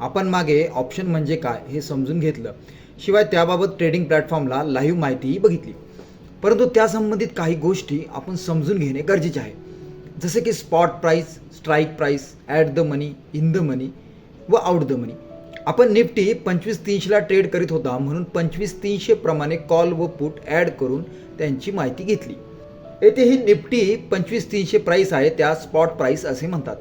आपण मागे ऑप्शन म्हणजे काय हे समजून घेतलं. शिवाय त्याबाबत ट्रेडिंग प्लॅटफॉर्मला लाईव्ह माहितीही बघितली. परंतु त्यासंबंधित काही गोष्टी आपण समजून घेणे गरजेचे आहे. जसे की spot price strike price at the money in the money व आउट द मनी आपण निफ्टी पंचवीस तीनशेला ट्रेड करीत होता म्हणून पंचवीस तीनशेप्रमाणे कॉल व पुट ॲड करून त्यांची माहिती घेतली. येथे ही निफ्टी पंचवीस तीनशे प्राईस आहे त्या स्पॉट प्राईस असे म्हणतात.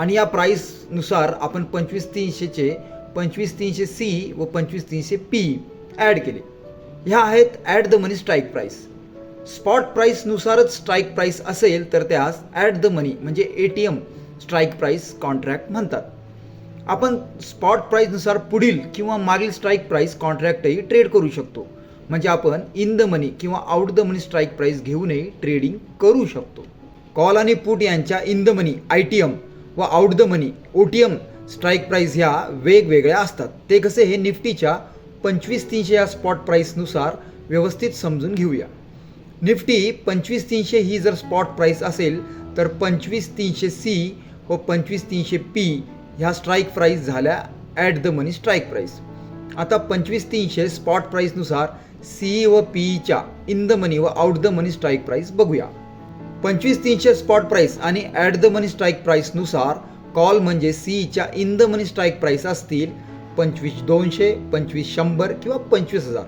आणि या प्राईसनुसार आपण पंचवीस तीनशेचे पंचवीस तीनशे सी व पंचवीस तीनशे पी ॲड केले. ह्या आहेत at the money strike price spot प्राईसनुसारच strike price असेल तर त्यास ॲट द मनी म्हणजे A T M strike price contract म्हणतात. आपण स्पॉट प्राईसनुसार पुढील किंवा मागील स्ट्राईक प्राईस कॉन्ट्रॅक्टही ट्रेड करू शकतो. म्हणजे आपण इन द मनी किंवा out the money strike price घेऊनही ट्रेडिंग करू शकतो. कॉल आणि पुट यांच्या in the money I T M व out the money O T M strike price ह्या वेगवेगळ्या असतात. ते कसे हे निफ्टीच्या पंचवीस तीनशे या स्पॉट प्राईसनुसार व्यवस्थित समजून घेऊया. निफ्टी पंचवीस तीनशे ही जर स्पॉट प्राईस असेल तर पंचवीस तीनशे सी व पंचवीस तीनशे पी ह्या स्ट्राईक प्राईस झाल्या at the money strike price आता पंचवीस तीनशे स्पॉट प्राईसनुसार सी व पीईच्या इन द मनी व out the money strike price बघूया. पंचवीस तीनशे स्पॉट प्राईस आणि ॲट द मनी स्ट्राईक प्राईसनुसार कॉल म्हणजे सीईच्या in the money strike price असतील पंचवीस दोनशे पंचवीस शंभर किंवा पंचवीस हजार.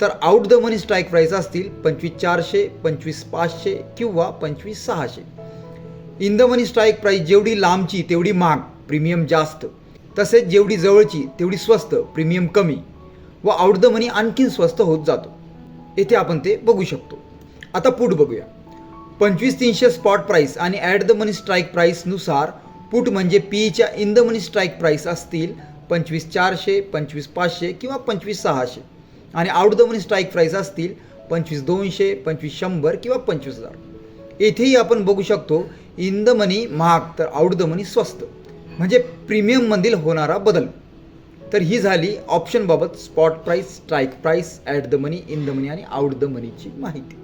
तर out the money strike price असतील पंचवीस चारशे पंचवीस पाचशे किंवा पंचवीस सहाशे. In the money strike price जेवढी लांबची तेवढी महाग प्रीमियम जास्त. तसेच जेवढी जवळची तेवढी स्वस्त प्रीमियम कमी. व आउट द मनी आणखीन स्वस्त होत जातो. येथे आपण ते बघू शकतो. आता पुढ बघूया. पंचवीस तीनशे स्पॉट प्राईस आणि ॲट द मनी स्ट्राईक प्राईसनुसार पुट म्हणजे पीईच्या in the money strike price असतील पंचवीस चारशे पंचवीस पाचशे किंवा पंचवीस सहाशे. आणि out the money strike price असतील पंचवीस दोनशे पंचवीस शंभर किंवा पंचवीस हजार. येथेही आपण बघू शकतो इन द मनी महाग तर आउट द मनी स्वस्त. म्हणजे प्रीमियममधील होणारा बदल. तर ही झाली ऑप्शनबाबत spot price strike price at the money in the money आणि आउट द मनीची माहिती.